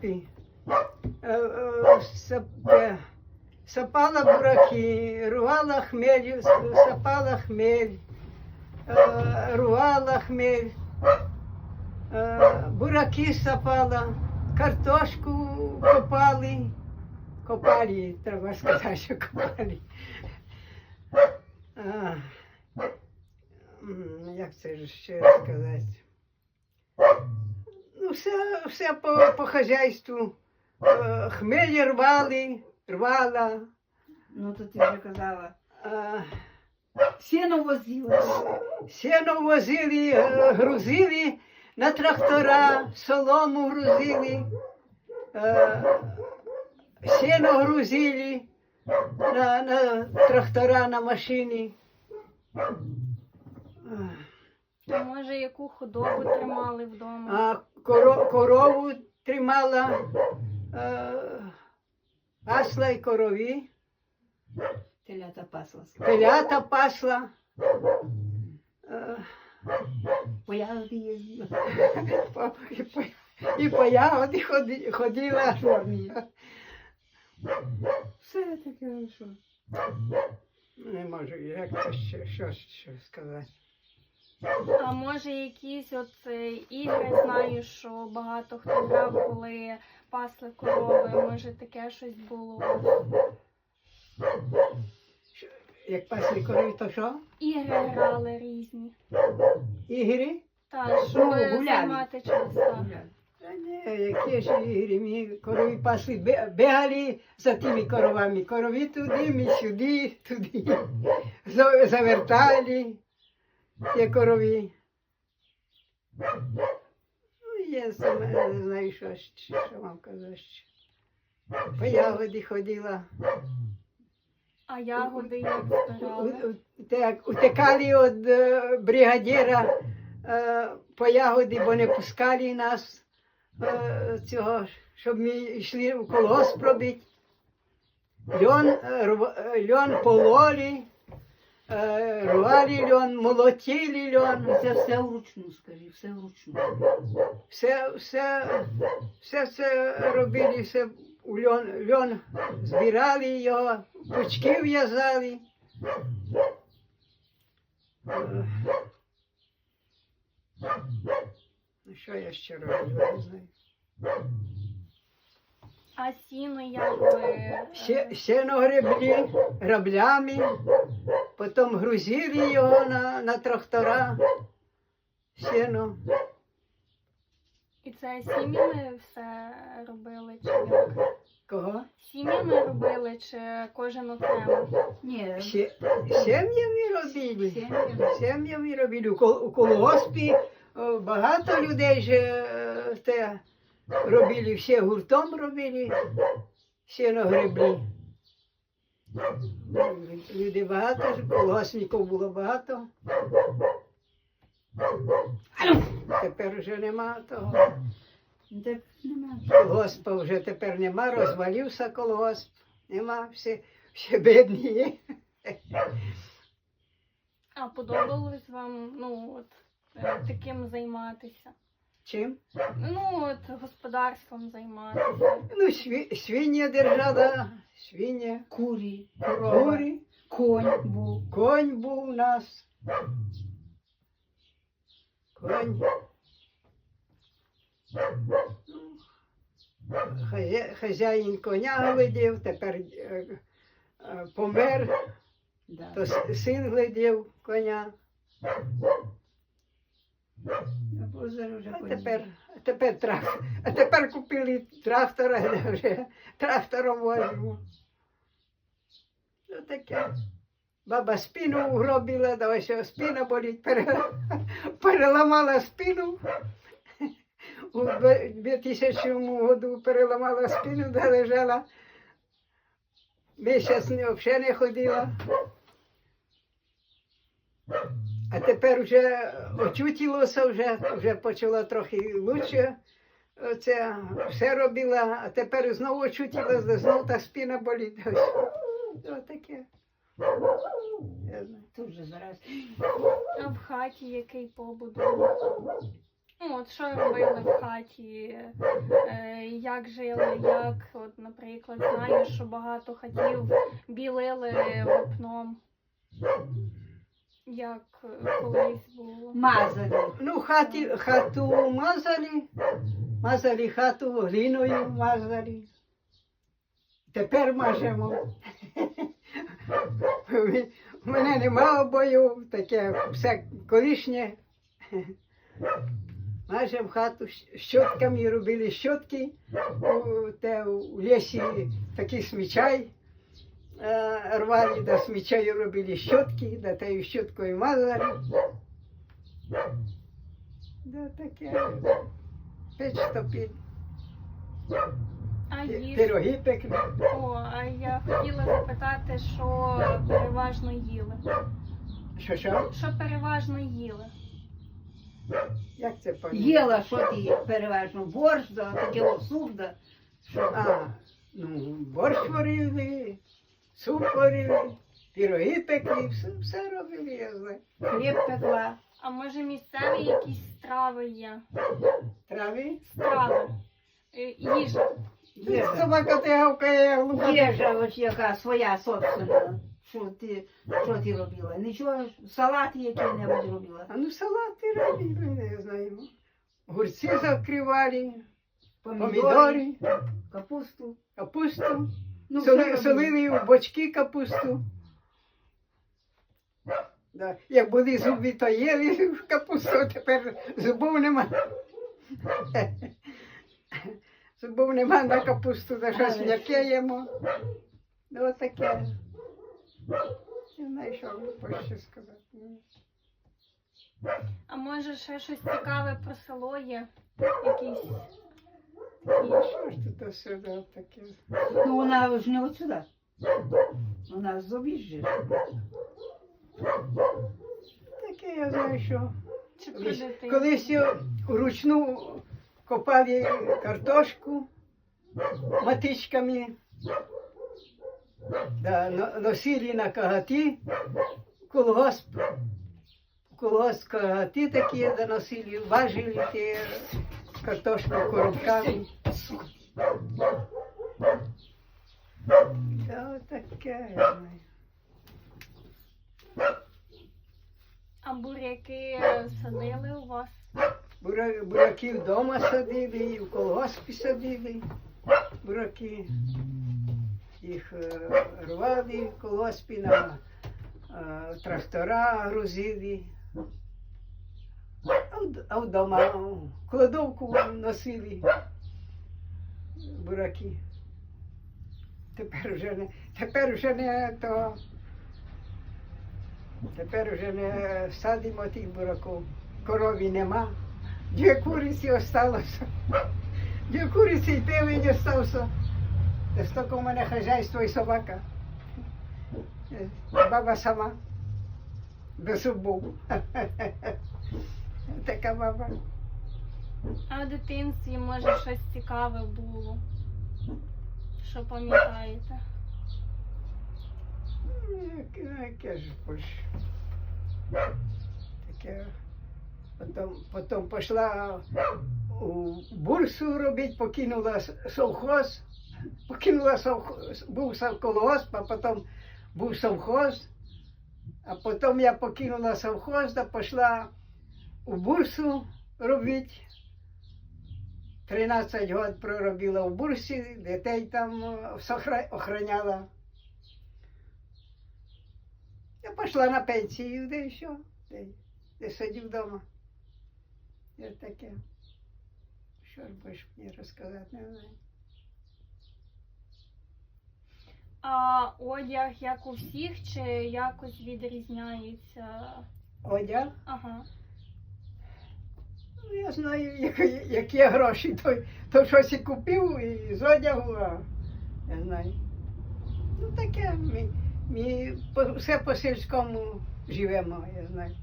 колгоспі. Е, е, сап- Сапала бураки, рвала хмель, сапала хмель, е, рвала хмель, бураки сапала, картошку копали, копали, треба сказати, що копали. Як це ж ще сказати? Ну, все, все по, по хазяйству. Е, Хмелі рвали, рвала. Ну то ти вже казала. е, Сіно возила. Сено возили, е, грузили на трактора, солому грузили, е, сено грузили на, на трактора, на машині. Е, А може, яку худобу тримали вдома? Коро, корову тримала, е, пасла й корові, Телята паслась. телята пасла. Е, По ягоди їздила. по- і по, і по ягоді ходи, ходила. Все таке, що. Не можу, як це ще що, що сказати. А може якісь от е, ігри знаю, що багато хто грав, коли пасли корови. Може таке щось було. Як пасли корові, то що? Ігри грали різні. Ігри? Так, щоб Ну, займати час. так. Та ні, які ж ігри, ми корові пасли, бігали за тими коровами. Корові туди, ми сюди, туди. За- Завертали ті корові. Ну, є саме, не знаю, що, ще- що вам казати. По ягоді ходила. А ягоди як збирали? Так, утекали від е, бригадира е, по ягоді, бо не пускали нас е, цього, щоб ми йшли в колгосп робити. Льон, е, рв- е, льон пололи, рвали льон, молотили льон. Це все вручну, скажи, все вручну. Все, все, все це робили, все у льон, льон збирали його, пучки в'язали. Ну, що я ще роблю, не знаю. А сіно як ви? е, Ще, сено граблями, потім грузили його на, на трактора. Сено. І це сім'ями все робили чи як? Кого? Сім'ями робили чи кожен окремо? Ні, сім'ями робили. Сім'ями. Сім'ями робили. У, кол- у колгоспі о, багато людей же е, те робили, всі гуртом робили, сіно гребли. Люди багато, ж, колгоспників було багато. Тепер вже нема того. Колгоспа вже тепер нема, розвалився колгосп. Нема, всі, всі бідні є. А подобалось вам ну от таким займатися? Чим? Ну от господарством займатися. Ну, сві, свинья держала, свинья, Курі, корова, курі, конь був. конь був у нас. Конь. Хазя- Хазяїн коня глядів, тепер е, е, помер, Да. то син глядів коня. А тепер, тепер, трак, а тепер купили трактора, вже трактором возимо. Ну таке. Баба спину угробила, да ось спина болить, переламала спину. У 2000 году переламала спину, де лежала. Місяць взагалі не ходила. А тепер вже очутилося, вже, вже почала трохи лучше. Це все робила, а тепер знову очутилося, знову та спина болить. Ось. Ось таке. Я знаю. Тут зараз. А в хаті який побут? був? Ну, от що робили в хаті, е, як жили, як, от, наприклад, знаю, що багато хатів білили вапном. Як е, колись було. Мазали. Ну, хаті, хату мазали, мазали хату глиною мазали. Тепер мажемо. У мене нема обою, таке все колишнє. Мажемо хату щотками, робили щотки. У, те, у лісі такий смічай. Е, Рвали до смічаю робили щотки, до тією щоткою мазали. Да, таке. Печ топить, А їж. пироги пекли. О, а я хотіла запитати, що переважно їли. Що що? Що переважно їли? Як це поняти? Їла, що ти переважно борщ, да, таке суп, да. Що? А, ну, борщ варили, суп варили, пироги пекли, все, все робили, я знаю. Хліб пекла. А може місцеві якісь страви є? Трави. Страви. Е, Їжа. Їжа. Собака ти гавкає, глуха. Їжа, ось яка своя собственна. Що ти, що ти робила? Нічого, салат який-небудь робила. А ну салати робили, не знаю. Гурці закривали, Помідори, помідори, капусту. капусту. Ну, Соли, все солили в бочки капусту. Да. Як були зуби, то їли капусту, а тепер зубов нема. Зубов нема на капусту, за щось Але м'яке їмо. Ну, от таке. Не знаю, що вам ще сказати. А може ще щось цікаве про село є? Якісь такі. Тут сюди таке? Ну, вона ж не отсюда. Вона з Забіжжя. Таке я знаю, що. Колись, колись вручну копали картошку матичками, да, но- носили на кагати, колгосп, колгосп кагати такі доносили, важили ті картошку коробками. Да, таке. А буряки е, садили у вас? Бура- Бураки вдома садили, і в колгоспі садили бураки. Їх е, рвали в колгоспі на е, трактора грузили. А вдома кладовку носили бураки. Тепер вже не, тепер вже не то. Тепер вже не садимо тих бураків. Корові нема. Дві куриці осталося. Дві куриці і півень остався. Та стільки у мене хазяйство і собака. Баба сама. Без зубов. Така баба. А в дитинстві може щось цікаве було? Що пам'ятаєте? Ну, ну, Яке ж больше. Таке. Потім, потім пішла у бурсу робити, покинула совхоз. Покинула совхоз, був колгосп, а потім був совхоз. А потім я покинула совхоз та пішла у бурсу робити. 13 років проробила в бурсі, дітей там е, охраняла. Я пішла на пенсію, де і що? Де, де сидів вдома. Я таке. Що ж будеш мені розказати, не знаю. А одяг як у всіх чи якось відрізняється? Одяг. Ага. Ну, я знаю, як, як є гроші, то, то щось і купив і з одягу, а я знаю. Ну таке, ми, ми все по сільському живемо, я знаю.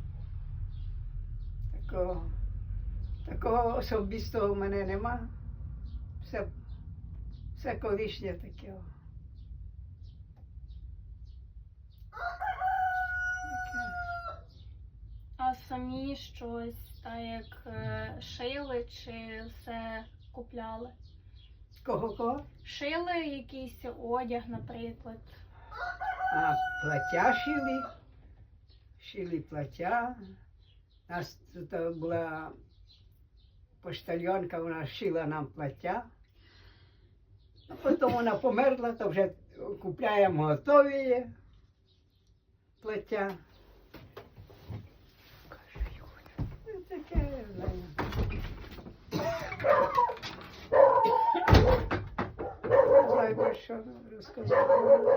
Такого, такого особистого в мене нема. Все, все колишнє таке. о. Таке. А самі щось так як е, шили чи все купляли? Кого кого? Шили якийсь одяг, наприклад. А плаття шили. Шили плаття. У нас тут була поштальонка, вона шила нам плаття. А потім вона померла, то вже купляємо готові плаття. таке Не знаю, про що розказати.